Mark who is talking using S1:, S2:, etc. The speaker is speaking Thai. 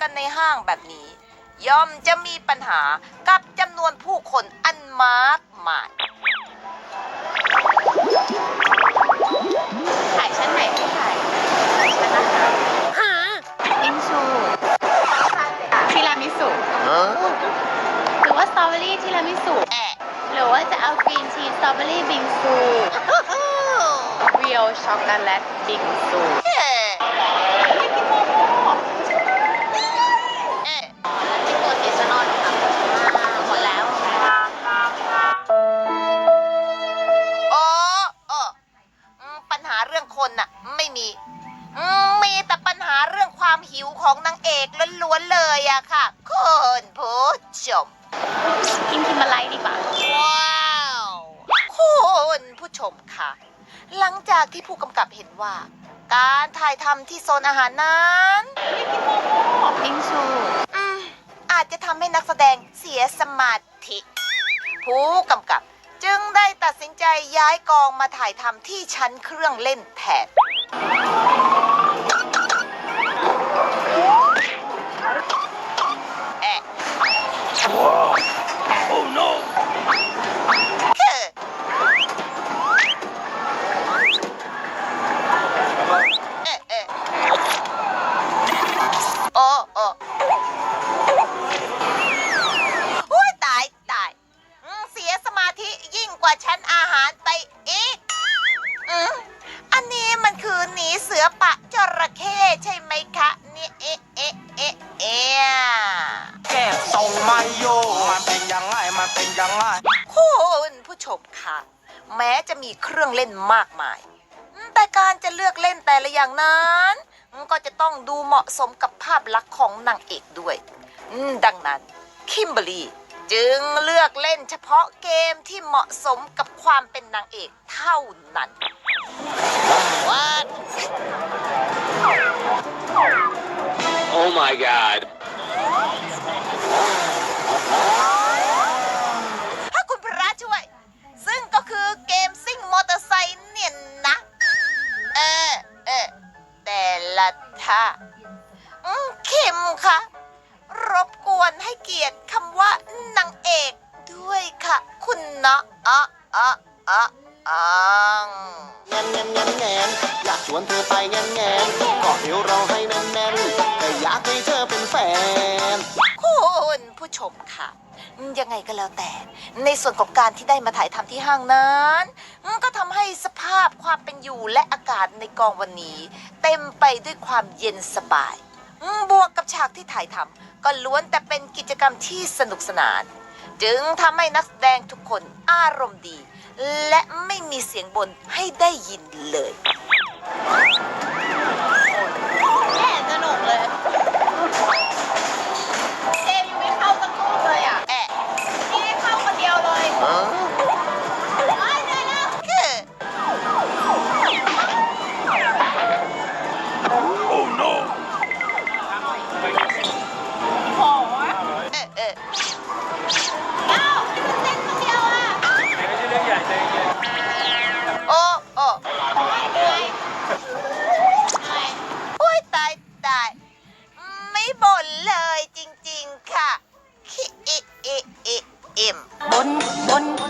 S1: กันในห้างแบบนี้ ย่อมจะมีปัญหากับจำนวนผู้คนอันมากมาย
S2: ถ่ายชั้นไหนไม่ถ่ายชั้นอาหารอิงชูทีรามิสุหรือว่าสตรอเบอรี่ทีรามิสุ
S1: แอะ
S2: หรือว่าจะเอากรีนชีสสตรอเบอรี่บิงซูเรียวช็อกโกแลตบิงซู ค
S1: นน่ะ ไม่มีอืมมีแต่ปัญหาเรื่องความหิวของนางเอกล้วนๆเลยอะค่ะคุณผู้ชม
S2: กินทิมาไลดีกว่า
S1: ว้าวคุณผู้ชมค่ะ หลังจากที่ผู้กำกับเห็นว่า การถ่ายทำที่โซนอาหารนั้น
S2: อิงชู
S1: อืมอาจจะทำให้นักแสดงเสียสมาธิ ผู้กำกับ จึงได้ตัดสินใจย้ายกองมาถ่ายทำที่ชั้นเครื่องเล่นแทน สือปะจระเข้ใช่ไหมคะ เนี่ยเอ๊ะเอ๊ะเอ๊ะเอ๊ะ
S3: แก็บทรงมาโยมันเป็นยังไงมันเป็นยังไง
S1: คุณผู้ชมค่ะ แม้จะมีเครื่องเล่นมากมาย แต่การจะเลือกเล่นแต่ละอย่างนั้นก็จะต้องดูเหมาะสมกับภาพลักษณ์ของนางเอกด้วยอืมดังนั้นคิมเบอรรี่จึงเลือกเล่นเฉพาะเกมที่เหมาะสมกับความเป็นนางเอกเท่านั้น
S4: my god.
S1: ถ้าคุณพระช่วย ซึ่งก็คือเกมซิ่งมอเตอร์ไซค์เนี่ยนะ เออเออแต่ละท่าอืมคิมคะรบกวนให้เกียรติคำว่านางเอกด้วยค่ะ คุณนะอะอะอะอ่ง
S5: แงนแงนแงนแงนอยากชวนเธอไปแงนแงนเกาะเอวเราให้แน่นแน่นแต่ อยากให้เธอเป็นแฟน
S1: คุณผู้ชมค่ะ ยังไงก็แล้วแต่ ในส่วนของการที่ได้มาถ่ายทำที่ห้างนั้น ก็ทำให้สภาพความเป็นอยู่และอากาศในกองวันนี้ เต็มไปด้วยความเย็นสบายอืมบวกกับฉากที่ถ่ายทำก็ล้วนแต่เป็นกิจกรรมที่สนุกสนาน จึงทำให้นักแสดงทุกคนอารมณ์ดี และไม่มีเสียงบ่นให้ได้ยินเลย บน